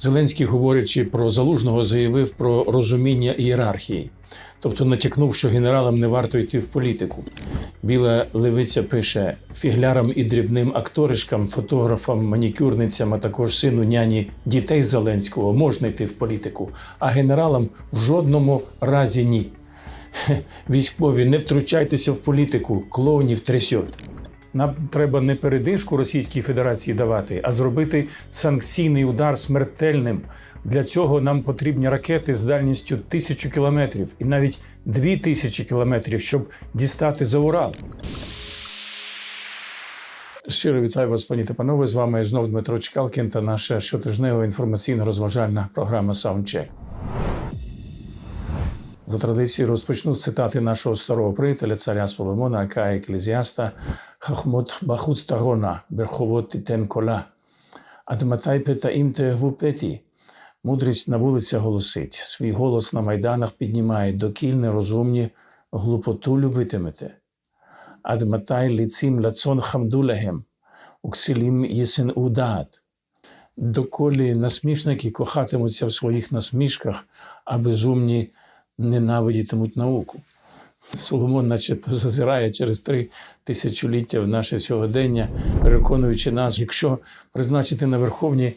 Зеленський, говорячи про залужного, заявив про розуміння ієрархії, тобто натякнув, що генералам не варто йти в політику. Біла левиця пише фіглярам і дрібним акторишкам, фотографам, манікюрницям, а також сину няні дітей Зеленського можна йти в політику, а генералам в жодному разі ні. Військові, не втручайтеся в політику, клоунів трясьот. Нам треба не передишку Російській Федерації давати, а зробити санкційний удар смертельним. Для цього нам потрібні ракети з дальністю тисячу кілометрів і навіть дві тисячі кілометрів, щоб дістати за Урал. Щиро вітаю вас, пані та панове. З вами знов Дмитро Чкалкін та наша щотижнева інформаційно-розважальна програма Саундчек. За традицією розпочну з цитати нашого старого приятеля царя Соломона, Ака Еклезіаста Хахмот Бахут Старона, Берховот Тітен Кола. Адматай Петаїм Тегвупеті. Мудрість на вулицях голосить, свій голос на майданах піднімає, докіль нерозумні, глупоту любитимете. Адматай ліцім лацон хамдулегем, уксилім єсен удат. Доколі насмішники кохатимуться в своїх насмішках, а безумні ненавидітимуть науку. Соломон, начебто, зазирає через три тисячоліття в наше сьогодення, переконуючи нас, якщо призначити на верховні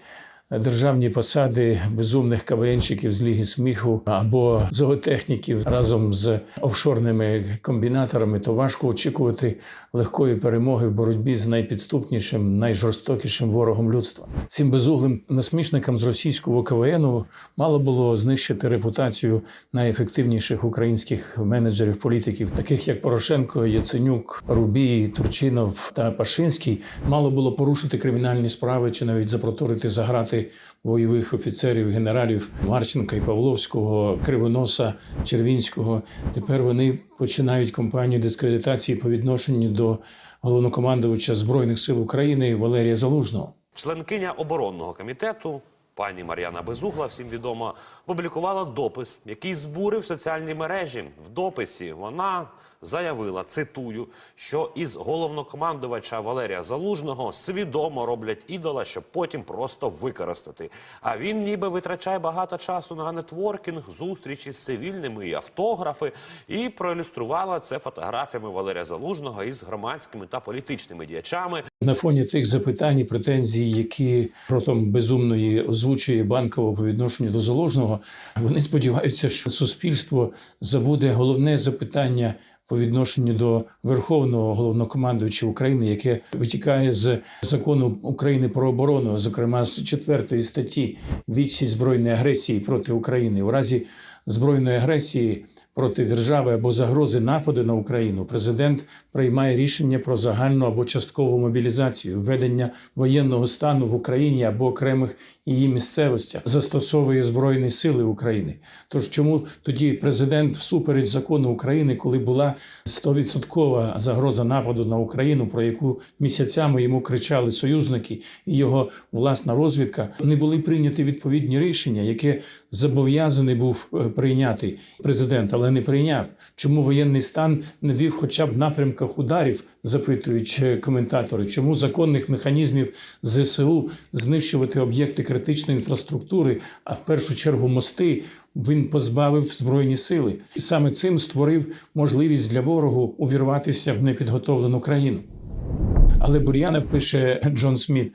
державні посади безумних КВНщиків з ліги сміху або зоотехніків разом з офшорними комбінаторами, то важко очікувати легкої перемоги в боротьбі з найпідступнішим, найжорстокішим ворогом людства. Цим безуглим насмішникам з російського КВНу мало було знищити репутацію найефективніших українських менеджерів політиків, таких як Порошенко, Яценюк, Рубій, Турчинов та Пашинський. Мало було порушити кримінальні справи чи навіть запроторити за бойових офіцерів, генералів Марченка і Павловського, Кривоноса, Червінського. Тепер вони починають кампанію дискредитації по відношенню до головнокомандувача збройних сил України Валерія Залужного. Членкиня оборонного комітету пані Мар'яна Безугла, всім відомо, публікувала допис, який збурив соціальні мережі. В дописі вона заявила, цитую, що із головнокомандувача Валерія Залужного свідомо роблять ідола, щоб потім просто використати. А він ніби витрачає багато часу на нетворкінг, зустрічі з цивільними і автографи, і проілюструвала це фотографіями Валерія Залужного із громадськими та політичними діячами. На фоні тих запитань і претензій, які протом безумної озвучує банково по відношенню до заложного, вони сподіваються, що суспільство забуде головне запитання по відношенню до Верховного головнокомандувача України, яке витікає з закону України про оборону, зокрема з четвертої статті відсіч збройної агресії проти України у разі збройної агресії. Проти держави або загрози нападу на Україну президент приймає рішення про загальну або часткову мобілізацію, введення воєнного стану в Україні або окремих її місцевостях, застосовує збройні сили України. Тож чому тоді президент, всупереч закону України, коли була 100% загроза нападу на Україну, про яку місяцями йому кричали союзники і його власна розвідка, не були прийняті відповідні рішення, яке зобов'язаний був е, прийняти президент, але не прийняв. Чому воєнний стан не вів хоча б в напрямках ударів, запитують е, коментатори. Чому законних механізмів ЗСУ знищувати об'єкти критичної інфраструктури, а в першу чергу мости, він позбавив збройні сили, і саме цим створив можливість для ворогу увірватися в непідготовлену країну. Але Бур'янов пише Джон Сміт: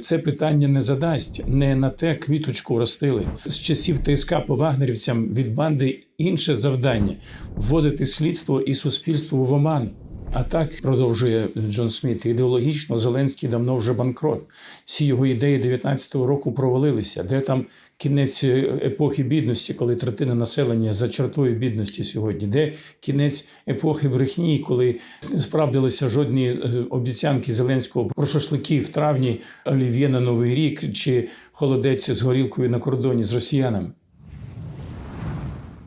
це питання не задасть, не на те квіточку ростили. З часів ТСК по вагнерівцям від банди інше завдання вводити слідство і суспільство в оману. А так продовжує Джон Сміт. Ідеологічно Зеленський давно вже банкрот. Всі його ідеї 19-го року провалилися. Де там кінець епохи бідності, коли третина населення за чертою бідності сьогодні? Де кінець епохи брехні, коли справдилися жодні е, обіцянки Зеленського про шашлики в травні, олів'є на Новий рік чи холодець з горілкою на кордоні з росіянами?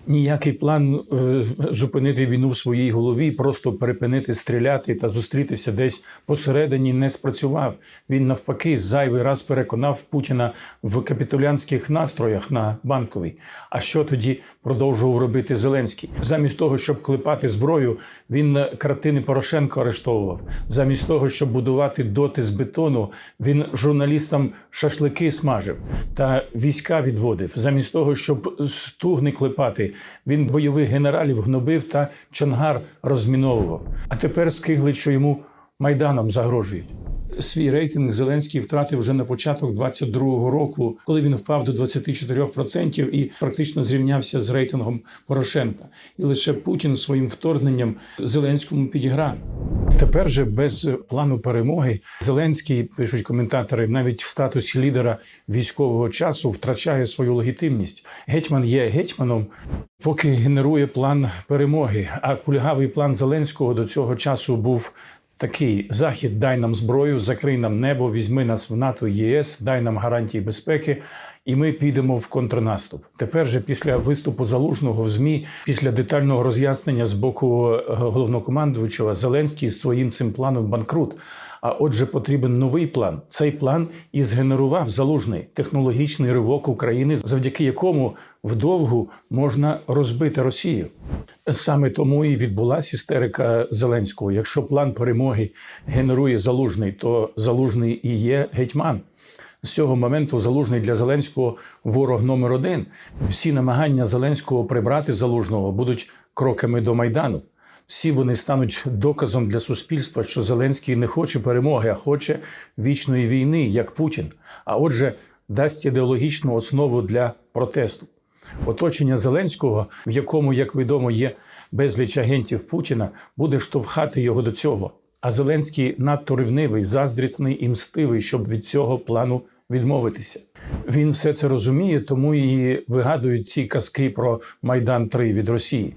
Ніякий план е, зупинити війну в своїй голові, просто перепинити стріляти та зустрітися десь посередині не спрацював. Він навпаки зайвий раз переконав Путіна в капітулянських настроях на банковій. А що тоді продовжував робити Зеленський? Замість того, щоб клепати зброю, він картини Порошенка арештовував. Замість того, щоб будувати доти з бетону, він журналістам шашлики смажив та війська відводив. Замість того, щоб стугни клепати, він бойових генералів гнобив та Чонгар розміновував. А тепер скигли, що йому майданом загрожують. Свій рейтинг Зеленський втратив вже на початок 22-го року, коли він впав до 24% і практично зрівнявся з рейтингом Порошенка. І лише Путін своїм вторгненням Зеленському підіграв. Тепер же без плану перемоги Зеленський пишуть коментатори, навіть в статусі лідера військового часу втрачає свою легітимність. Гетьман є гетьманом, поки генерує план перемоги. А кульгавий план Зеленського до цього часу був такий: Захід, дай нам зброю, закрий нам небо, візьми нас в НАТО ЄС, дай нам гарантії безпеки. І ми підемо в контрнаступ. Тепер же після виступу залужного в змі, після детального роз'яснення з боку е, головнокомандуючого, Зеленський з своїм цим планом банкрут. А отже, потрібен новий план. Цей план і згенерував залужний технологічний ривок України, завдяки якому вдовгу можна розбити Росію. Саме тому і відбулася істерика Зеленського. Якщо план перемоги генерує залужний, то залужний і є гетьман. З цього моменту залужний для Зеленського ворог номер один. Всі намагання Зеленського прибрати залужного будуть кроками до майдану. Всі вони стануть доказом для суспільства, що Зеленський не хоче перемоги, а хоче вічної війни, як Путін. А отже, дасть ідеологічну основу для протесту. Оточення Зеленського, в якому, як відомо, є безліч агентів Путіна, буде штовхати його до цього. А Зеленський надто ревнивий, заздрісний і мстивий, щоб від цього плану відмовитися. Він все це розуміє, тому і вигадують ці казки про Майдан 3 від Росії.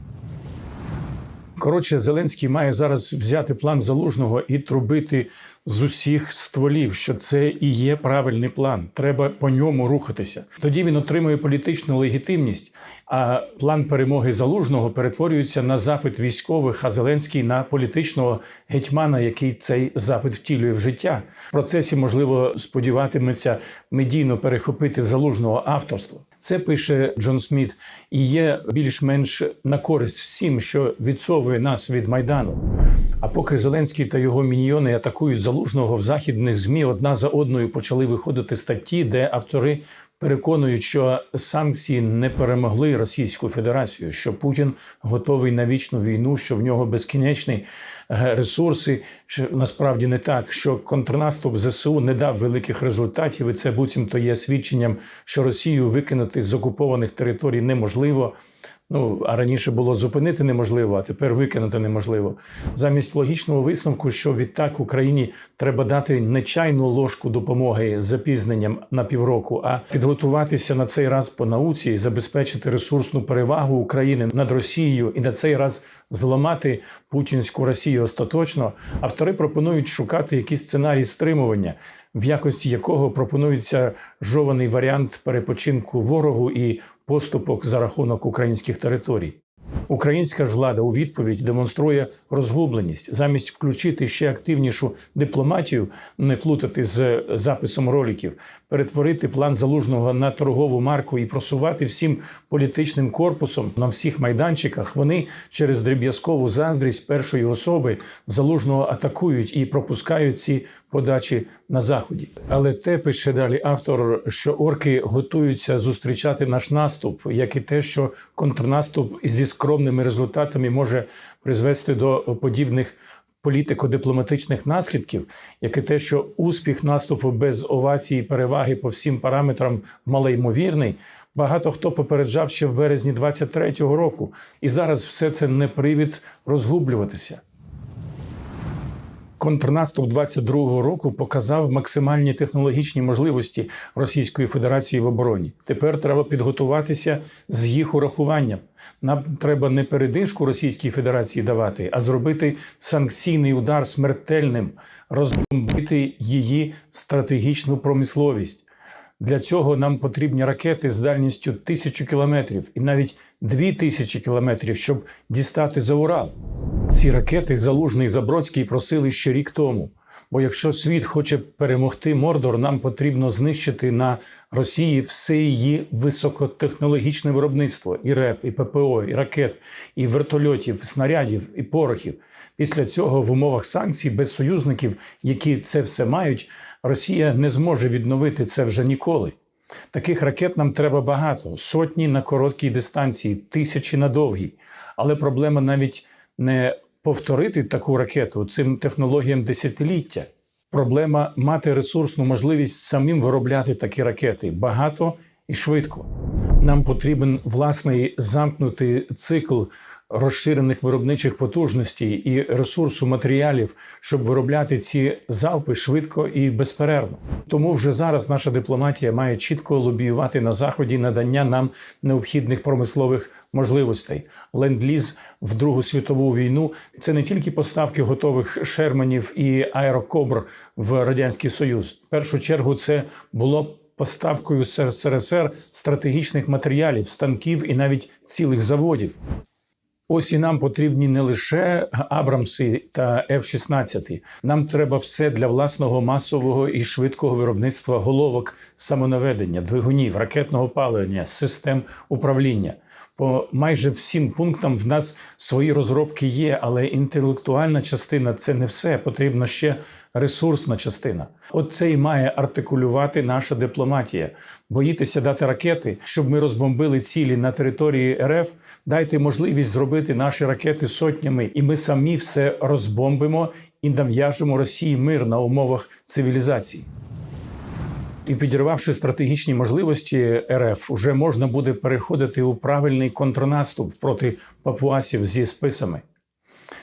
Коротше, Зеленський має зараз взяти план залужного і трубити з усіх стволів, що це і є правильний план. Треба по ньому рухатися. Тоді він отримує політичну легітимність. А план перемоги залужного перетворюється на запит військових, а Зеленський на політичного гетьмана, який цей запит втілює в життя. В процесі можливо сподіватиметься медійно перехопити залужного авторство. Це пише Джон Сміт, і є більш-менш на користь всім, що відсовує нас від майдану. А поки Зеленський та його міньйони атакують залужного в західних змі, одна за одною почали виходити статті, де автори переконують, що санкції не перемогли Російську Федерацію, що Путін готовий на вічну війну, що в нього безкінечні е, ресурси. Що насправді не так, що контрнаступ ЗСУ не дав великих результатів, і це буцімто є свідченням, що Росію викинути з окупованих територій неможливо. Ну, а раніше було зупинити неможливо, а тепер викинути неможливо. Замість логічного висновку, що відтак Україні треба дати не чайну ложку допомоги з запізненням на півроку, а підготуватися на цей раз по науці забезпечити ресурсну перевагу України над Росією і на цей раз зламати путінську Росію остаточно. Автори пропонують шукати якийсь сценарій стримування, в якості якого пропонується жований варіант перепочинку ворогу і поступок за рахунок українських територій. Українська ж влада у відповідь демонструє розгубленість замість включити ще активнішу дипломатію, не плутати з записом роликів, перетворити план залужного на торгову марку і просувати всім політичним корпусом на всіх майданчиках. Вони через дріб'язкову заздрість першої особи залужного атакують і пропускають ці подачі на заході. Але те пише далі автор, що орки готуються зустрічати наш наступ, як і те, що контрнаступ зі скромними результатами може призвести до подібних політико-дипломатичних наслідків, як і те, що успіх наступу без овації переваги по всім параметрам малоймовірний. Багато хто попереджав ще в березні 23-го року, і зараз все це не привід розгублюватися. Контрнаступ 22-го року показав максимальні технологічні можливості Російської Федерації в обороні. Тепер треба підготуватися з їх урахуванням. Нам треба не передишку Російській Федерації давати, а зробити санкційний удар смертельним, розбомбити її стратегічну промисловість. Для цього нам потрібні ракети з дальністю тисячу кілометрів і навіть дві тисячі кілометрів, щоб дістати за Урал. Ці ракети Залужний Забродський просили ще рік тому. Бо якщо світ хоче перемогти Мордор, нам потрібно знищити на Росії все її високотехнологічне виробництво і РЕП, і ППО, і ракет, і вертольотів, і снарядів, і порохів. Після цього в умовах санкцій без союзників, які це все мають, Росія не зможе відновити це вже ніколи. Таких ракет нам треба багато: сотні на короткій дистанції, тисячі на довгій. Але проблема навіть не повторити таку ракету цим технологіям десятиліття. Проблема мати ресурсну можливість самим виробляти такі ракети багато і швидко. Нам потрібен власний замкнутий цикл розширених виробничих потужностей і ресурсу матеріалів, щоб виробляти ці залпи швидко і безперервно. Тому вже зараз наша дипломатія має чітко лобіювати на заході надання нам необхідних промислових можливостей. Ленд-ліз в Другу світову війну це не тільки поставки готових шерманів і аерокобр в радянський союз. В першу чергу це було поставкою СРСР стратегічних матеріалів, станків і навіть цілих заводів. Ось і нам потрібні не лише Абрамси та F-16. Нам треба все для власного масового і швидкого виробництва головок самонаведення, двигунів, ракетного палення, систем управління. По майже всім пунктам в нас свої розробки є, але інтелектуальна частина це не все. Потрібна ще ресурсна частина. От це і має артикулювати наша дипломатія. Боїтеся дати ракети, щоб ми розбомбили цілі на території РФ. Дайте можливість зробити наші ракети сотнями, і ми самі все розбомбимо і нав'яжемо Росії мир на умовах цивілізації. І підірвавши стратегічні можливості РФ, вже можна буде переходити у правильний контрнаступ проти папуасів зі списами.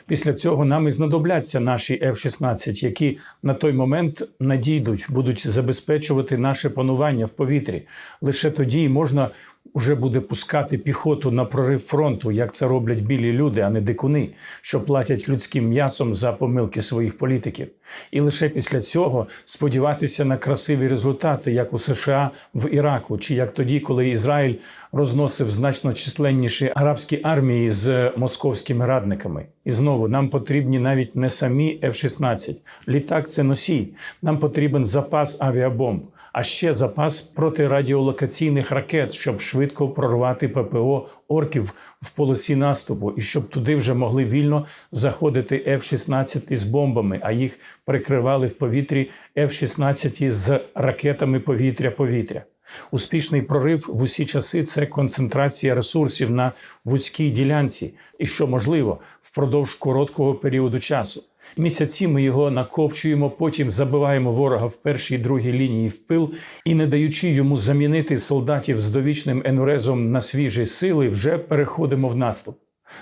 Після цього нам і знадобляться наші F-16, які на той момент надійдуть, будуть забезпечувати наше панування в повітрі. Лише тоді можна вже буде пускати піхоту на прорив фронту, як це роблять білі люди, а не дикуни, що платять людським м'ясом за помилки своїх політиків. І лише після цього сподіватися на красиві результати, як у США в Іраку, чи як тоді, коли Ізраїль розносив значно численніші арабські армії з московськими радниками. І знову нам потрібні навіть не самі F-16. Літак це носій. Нам потрібен запас авіабомб, а ще запас протирадіолокаційних ракет, щоб швидко прорвати ППО орків в полосі наступу, і щоб туди вже могли вільно заходити F-16 із бомбами, а їх прикривали в повітрі F-16 з ракетами повітря-повітря. Успішний прорив в усі часи це концентрація ресурсів на вузькій ділянці, і що можливо впродовж короткого періоду часу. Місяці ми його накопчуємо, потім забиваємо ворога в першій другій лінії в пил і, не даючи йому замінити солдатів з довічним енурезом на свіжі сили, вже переходимо в наступ.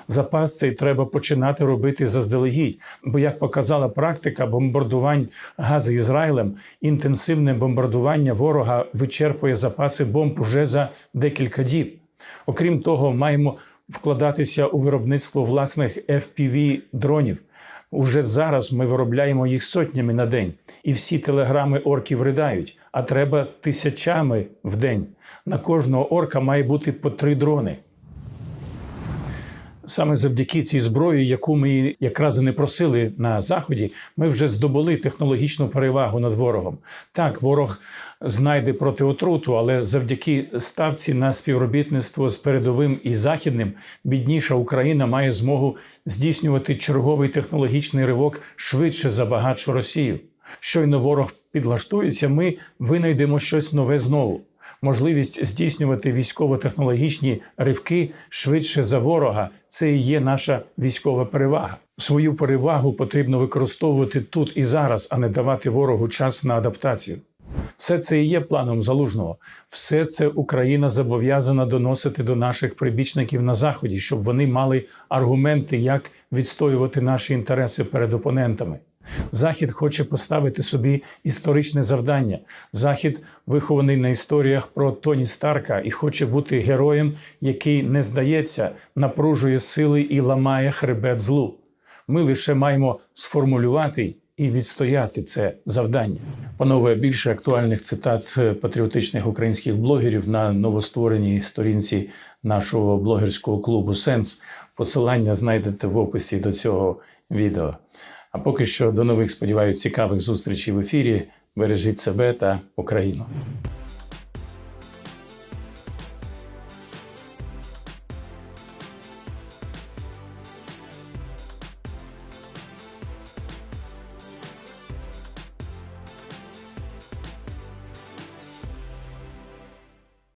Запас цей треба починати робити заздалегідь, бо, як показала практика бомбардувань Гази Ізраїлем, інтенсивне бомбардування ворога вичерпує запаси бомб уже за декілька діб. Окрім того, маємо вкладатися у виробництво власних fpv дронів. Уже зараз ми виробляємо їх сотнями на день, і всі телеграми орків ридають, а треба тисячами в день. На кожного орка має бути по три дрони. Саме завдяки цій зброї, яку ми якраз і не просили на заході, ми вже здобули технологічну перевагу над ворогом. Так, ворог знайде протиотруту, але завдяки ставці на співробітництво з передовим і західним, бідніша Україна має змогу здійснювати черговий технологічний ривок швидше за багатшу Росію. Щойно ворог підлаштується, ми винайдемо щось нове знову. Можливість здійснювати військово-технологічні ривки швидше за ворога це і є наша військова перевага. Свою перевагу потрібно використовувати тут і зараз, а не давати ворогу час на адаптацію. Все це і є планом залужного. Все це Україна зобов'язана доносити до наших прибічників на заході, щоб вони мали аргументи, як відстоювати наші інтереси перед опонентами. Захід хоче поставити собі історичне завдання. Захід вихований на історіях про Тоні Старка і хоче бути героєм, який не здається, напружує сили і ламає хребет злу. Ми лише маємо сформулювати і відстояти це завдання. Панове більше актуальних цитат е, патріотичних українських блогерів на новоствореній сторінці нашого блогерського клубу Сенс. Посилання знайдете в описі до цього відео. А поки що до нових сподіваюся цікавих зустрічей в ефірі. Бережіть себе та Україну.